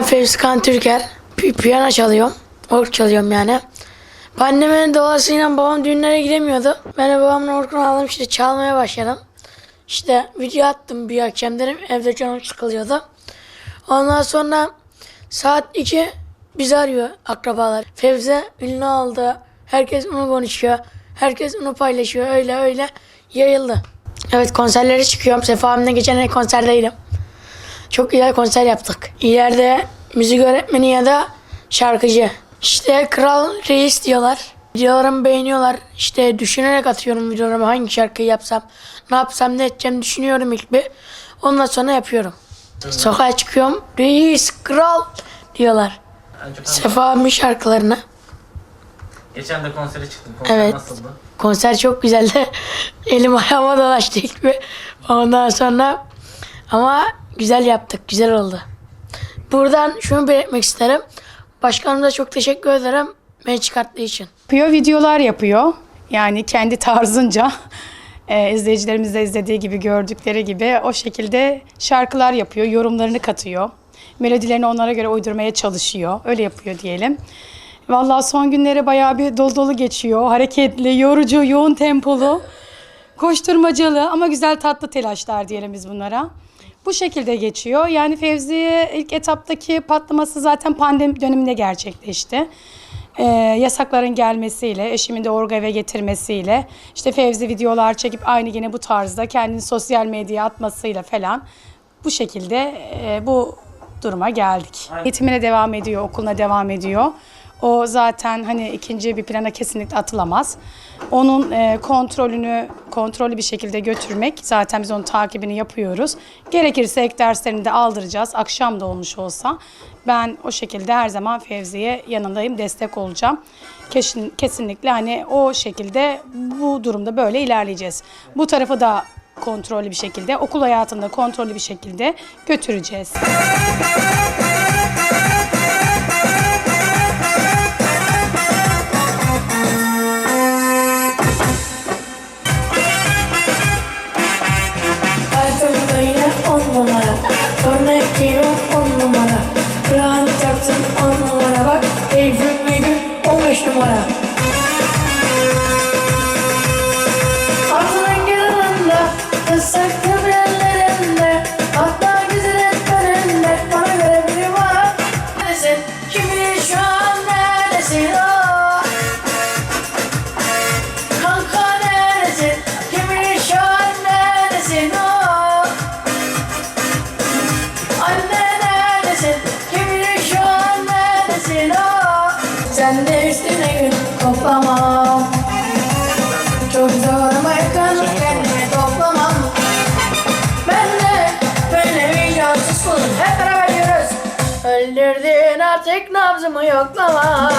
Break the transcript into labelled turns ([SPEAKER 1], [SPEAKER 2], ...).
[SPEAKER 1] Ben Fevzi Kan Türker. Pi- piyano çalıyorum. Org çalıyorum yani. Annemin dolayısıyla babam düğünlere gidemiyordu. Ben de babamla orkunu aldım işte çalmaya başladım. İşte video attım bir akşam dedim. Evde canım sıkılıyordu. Ondan sonra saat 2 bizi arıyor akrabalar. Fevzi ünlü oldu. Herkes onu konuşuyor. Herkes onu paylaşıyor. Öyle öyle yayıldı. Evet konserlere çıkıyorum. Sefa geçen konserdeydim. Çok güzel konser yaptık. İleride müzik öğretmeni ya da şarkıcı. İşte kral reis diyorlar. Videolarımı beğeniyorlar. İşte düşünerek atıyorum videolarımı hangi şarkıyı yapsam, ne yapsam, ne edeceğim düşünüyorum ilk bir. Ondan sonra yapıyorum. Sokağa çıkıyorum. Reis, kral diyorlar. Sefa abimin şarkılarına.
[SPEAKER 2] Geçen de konsere çıktım. Konser
[SPEAKER 1] Evet.
[SPEAKER 2] nasıldı?
[SPEAKER 1] Konser çok güzeldi. Elim ayağıma dolaştı ilk bir. Ondan sonra ama güzel yaptık. Güzel oldu. Buradan şunu belirtmek isterim. Başkanımıza çok teşekkür ederim. Beni çıkarttığı için.
[SPEAKER 3] yapıyor, videolar yapıyor. Yani kendi tarzınca e, izleyicilerimiz de izlediği gibi, gördükleri gibi o şekilde şarkılar yapıyor, yorumlarını katıyor. Melodilerini onlara göre uydurmaya çalışıyor. Öyle yapıyor diyelim. Vallahi son günleri bayağı bir dolu dolu geçiyor. Hareketli, yorucu, yoğun tempolu, koşturmacalı ama güzel tatlı telaşlar diyelim biz bunlara. Bu şekilde geçiyor. Yani Fevzi'ye ilk etaptaki patlaması zaten pandemi döneminde gerçekleşti. Ee, yasakların gelmesiyle, eşimin de orga eve getirmesiyle, işte Fevzi videolar çekip aynı yine bu tarzda kendini sosyal medyaya atmasıyla falan bu şekilde e, bu duruma geldik. Eğitimine devam ediyor, okuluna devam ediyor. O zaten hani ikinci bir plana kesinlikle atılamaz. Onun e, kontrolünü kontrollü bir şekilde götürmek zaten biz onun takibini yapıyoruz. Gerekirse ek derslerini de aldıracağız. Akşam da olmuş olsa ben o şekilde her zaman Fevzi'ye yanındayım, destek olacağım. Kesin, kesinlikle hani o şekilde bu durumda böyle ilerleyeceğiz. Bu tarafı da kontrollü bir şekilde, okul hayatında kontrollü bir şekilde götüreceğiz.
[SPEAKER 1] Sen de üstüne gün toplamam. Çok zoruma yakın kendimi toplamam. Ben de böyle vicdansız kulum. Hep beraber diyoruz. Öldürdün artık nabzımı yoklama.